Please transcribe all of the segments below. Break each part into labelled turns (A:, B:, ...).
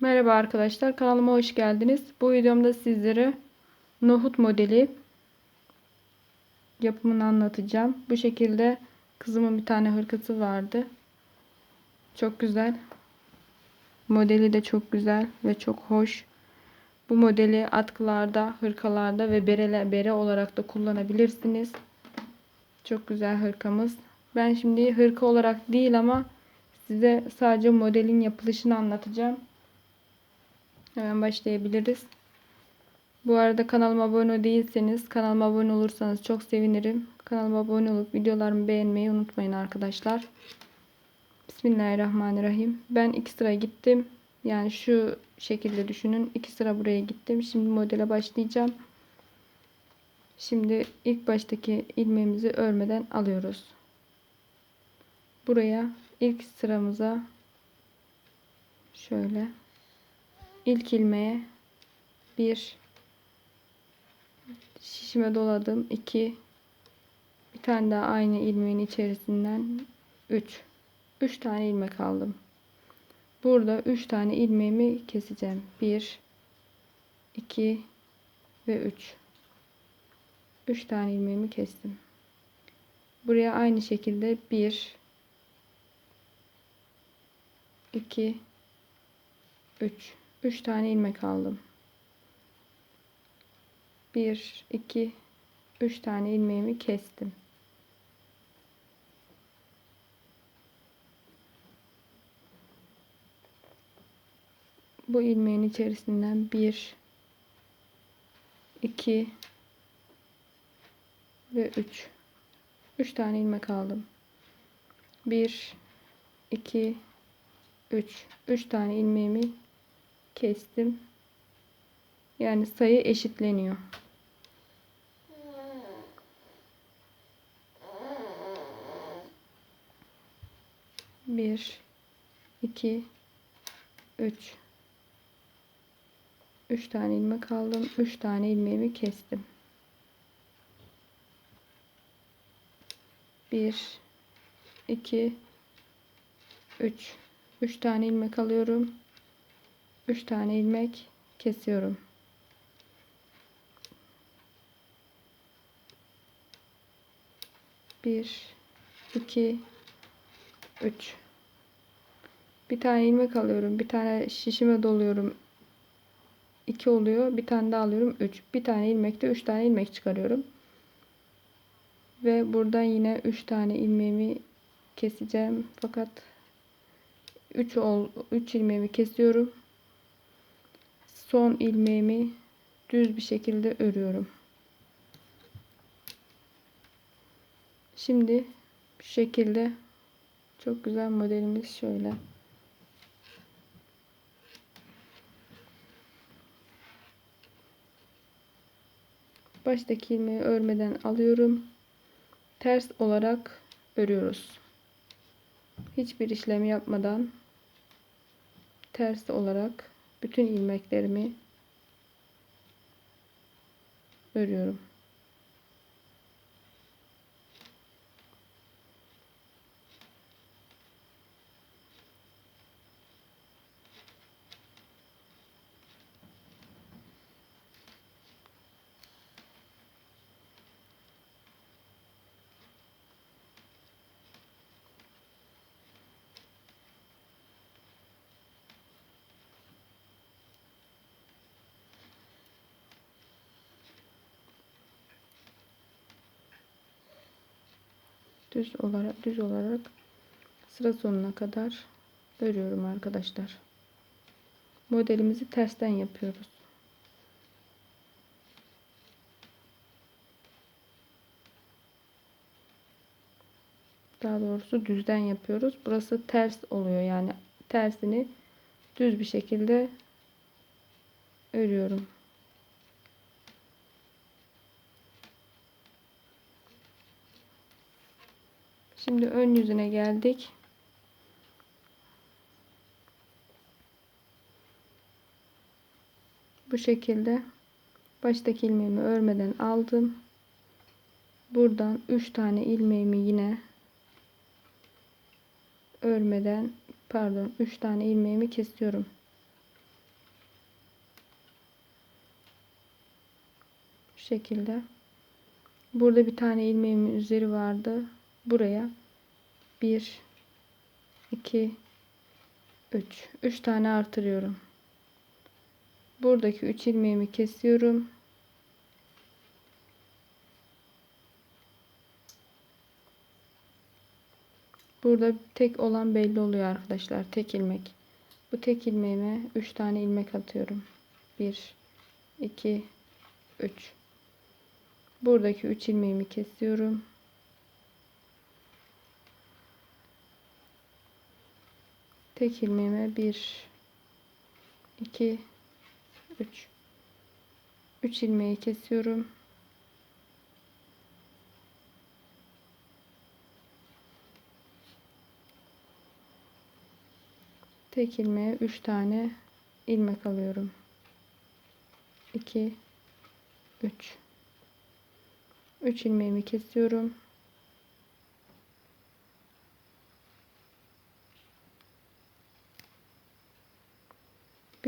A: Merhaba arkadaşlar kanalıma hoş geldiniz. Bu videomda sizlere nohut modeli yapımını anlatacağım. Bu şekilde kızımın bir tane hırkası vardı. Çok güzel. Modeli de çok güzel ve çok hoş. Bu modeli atkılarda, hırkalarda ve berele, bere olarak da kullanabilirsiniz. Çok güzel hırkamız. Ben şimdi hırka olarak değil ama size sadece modelin yapılışını anlatacağım. Hemen başlayabiliriz. Bu arada kanalıma abone değilseniz kanalıma abone olursanız çok sevinirim. Kanalıma abone olup videolarımı beğenmeyi unutmayın arkadaşlar. Bismillahirrahmanirrahim. Ben iki sıra gittim. Yani şu şekilde düşünün. iki sıra buraya gittim. Şimdi modele başlayacağım. Şimdi ilk baştaki ilmeğimizi örmeden alıyoruz. Buraya ilk sıramıza şöyle ilk ilmeğe bir şişime doladım. 2 bir tane daha aynı ilmeğin içerisinden 3 3 tane ilmek aldım. Burada 3 tane ilmeğimi keseceğim. 1 2 ve 3 3 tane ilmeğimi kestim. Buraya aynı şekilde 1 2 3 3 tane ilmek aldım. 1 2 3 tane ilmeğimi kestim. Bu ilmeğin içerisinden 1 2 ve 3 3 tane ilmek aldım. 1 2 3 3 tane ilmeğimi kestim. Yani sayı eşitleniyor. Bir iki üç. Üç tane ilmek aldım üç tane ilmeğimi kestim. Bir iki üç. Üç tane ilmek alıyorum 3 tane ilmek kesiyorum. Bir, iki, üç. Bir tane ilmek alıyorum. Bir tane şişime doluyorum. 2 oluyor. Bir tane daha alıyorum. 3. Bir tane ilmekte 3 tane ilmek çıkarıyorum. Ve buradan yine 3 tane ilmeğimi keseceğim. Fakat 3 ol 3 ilmeğimi kesiyorum son ilmeğimi düz bir şekilde örüyorum. Şimdi bu şekilde çok güzel modelimiz şöyle. Baştaki ilmeği örmeden alıyorum. Ters olarak örüyoruz. Hiçbir işlem yapmadan ters olarak bütün ilmeklerimi örüyorum. Düz olarak düz olarak sıra sonuna kadar örüyorum arkadaşlar. Modelimizi tersten yapıyoruz. Daha doğrusu düzden yapıyoruz. Burası ters oluyor. Yani tersini düz bir şekilde örüyorum. Şimdi ön yüzüne geldik. Bu şekilde baştaki ilmeğimi örmeden aldım. Buradan 3 tane ilmeğimi yine örmeden pardon 3 tane ilmeğimi kesiyorum. Bu şekilde. Burada bir tane ilmeğimin üzeri vardı. Buraya 1 2 3 3 tane artırıyorum. Buradaki 3 ilmeğimi kesiyorum. Burada tek olan belli oluyor arkadaşlar. Tek ilmek. Bu tek ilmeğime 3 tane ilmek atıyorum. 1 2 3 Buradaki 3 ilmeğimi kesiyorum. Tek ilmeğime 1 2 3 3 ilmeği kesiyorum. Tek ilmeğe 3 tane ilmek alıyorum. 2 3 3 ilmeğimi kesiyorum.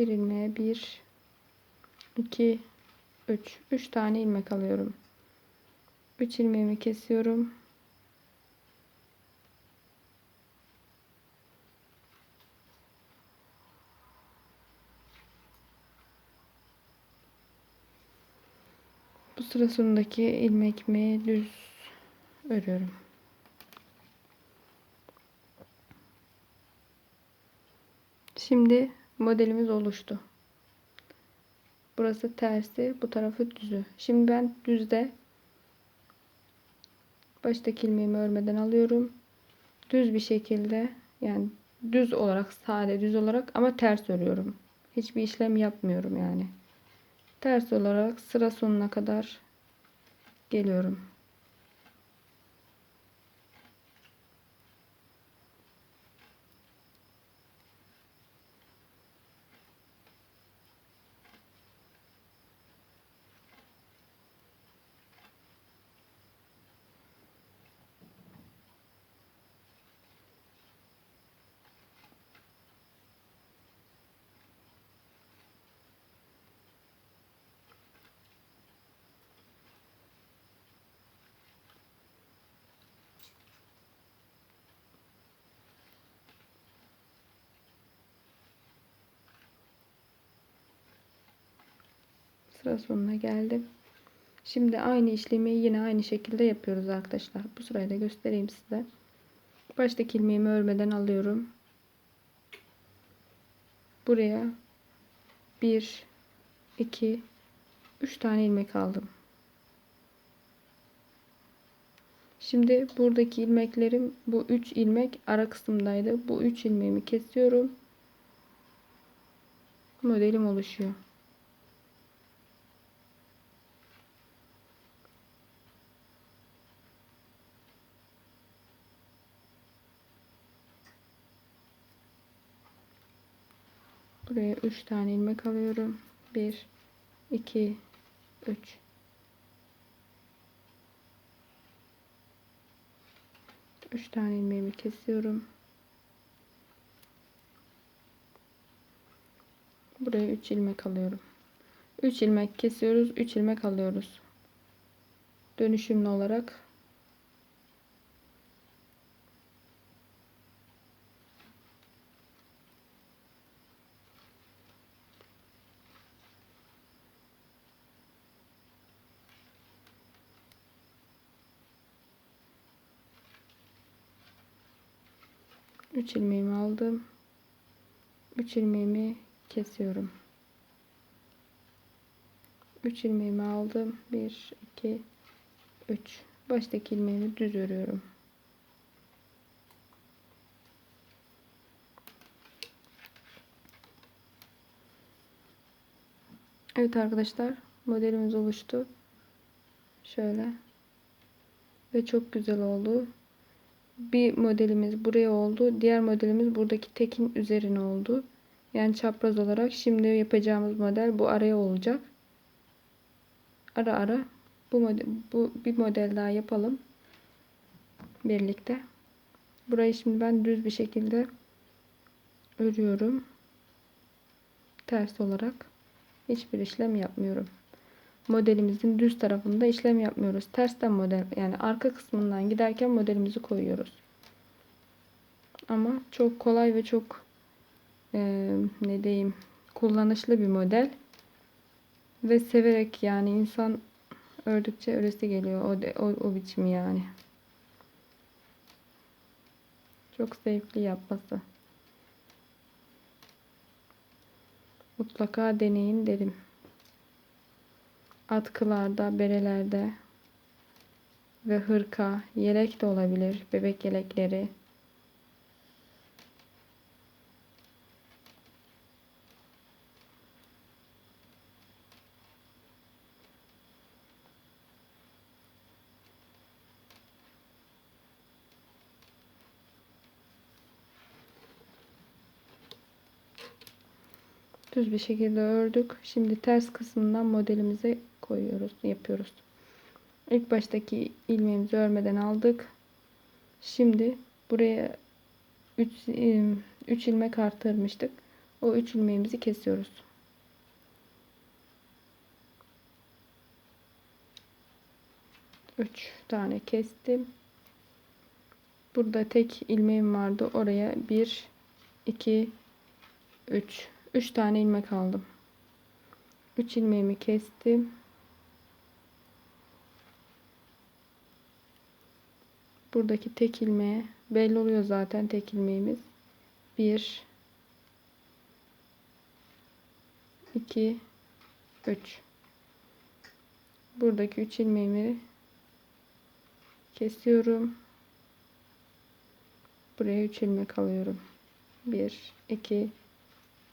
A: Bir ilmeğe 1 2 3 3 tane ilmek alıyorum. 3 ilmeğimi kesiyorum. Bu sıra sonundaki ilmeğimi düz örüyorum. Şimdi modelimiz oluştu. Burası tersi, bu tarafı düzü. Şimdi ben düzde baştaki ilmeğimi örmeden alıyorum. Düz bir şekilde yani düz olarak sade düz olarak ama ters örüyorum. Hiçbir işlem yapmıyorum yani. Ters olarak sıra sonuna kadar geliyorum. Sıra sonuna geldim. Şimdi aynı işlemi yine aynı şekilde yapıyoruz arkadaşlar. Bu sırayı da göstereyim size. Baştaki ilmeğimi örmeden alıyorum. Buraya 1 2 3 tane ilmek aldım. Şimdi buradaki ilmeklerim bu 3 ilmek ara kısımdaydı. Bu 3 ilmeğimi kesiyorum. Modelim oluşuyor. Buraya 3 tane ilmek alıyorum. 1 2 3 3 tane ilmeğimi kesiyorum. Buraya 3 ilmek alıyorum. 3 ilmek kesiyoruz. 3 ilmek alıyoruz. Dönüşümlü olarak 3 ilmeğimi aldım. 3 ilmeğimi kesiyorum. 3 ilmeğimi aldım. 1 2 3 baştaki ilmeğimi düz örüyorum. Evet arkadaşlar modelimiz oluştu. Şöyle ve çok güzel oldu bir modelimiz buraya oldu. Diğer modelimiz buradaki tekin üzerine oldu. Yani çapraz olarak şimdi yapacağımız model bu araya olacak. Ara ara bu model, bu bir model daha yapalım. Birlikte. Burayı şimdi ben düz bir şekilde örüyorum. Ters olarak hiçbir işlem yapmıyorum. Modelimizin düz tarafında işlem yapmıyoruz. Tersten model yani arka kısmından giderken modelimizi koyuyoruz. Ama çok kolay ve çok e, ne diyeyim kullanışlı bir model ve severek yani insan ördükçe öresi geliyor o, o, o biçim yani. Çok zevkli yapması. Mutlaka deneyin derim. Atkılarda, berelerde ve hırka, yelek de olabilir. Bebek yelekleri. Düz bir şekilde ördük. Şimdi ters kısmından modelimize koyuyoruz, yapıyoruz. İlk baştaki ilmeğimizi örmeden aldık. Şimdi buraya 3 3 ilmek arttırmıştık. O 3 ilmeğimizi kesiyoruz. Üç tane kestim. Burada tek ilmeğim vardı. Oraya 1 2 3 3 tane ilmek aldım. 3 ilmeğimi kestim. Buradaki tek ilmeğe belli oluyor zaten tek ilmeğimiz. 1 2 3 Buradaki 3 ilmeğimi kesiyorum. Buraya 3 ilmek alıyorum. 1 2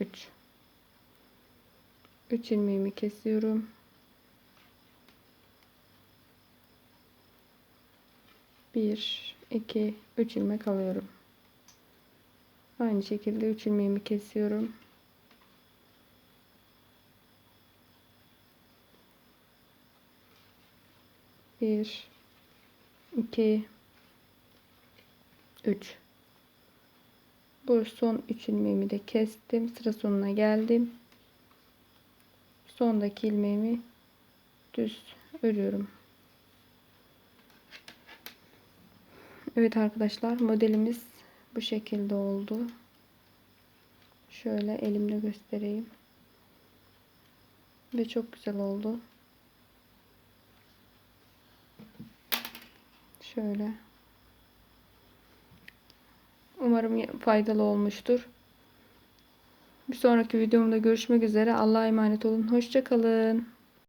A: 3 3 ilmeğimi kesiyorum. Bir, iki, üç ilmek alıyorum. Aynı şekilde üç ilmeğimi kesiyorum. Bir, iki, üç. Bu son 3 ilmeğimi de kestim. Sıra sonuna geldim. Sondaki ilmeğimi düz örüyorum. Evet arkadaşlar modelimiz bu şekilde oldu. Şöyle elimle göstereyim. Ve çok güzel oldu. Şöyle. Umarım faydalı olmuştur. Bir sonraki videomda görüşmek üzere. Allah'a emanet olun. Hoşçakalın.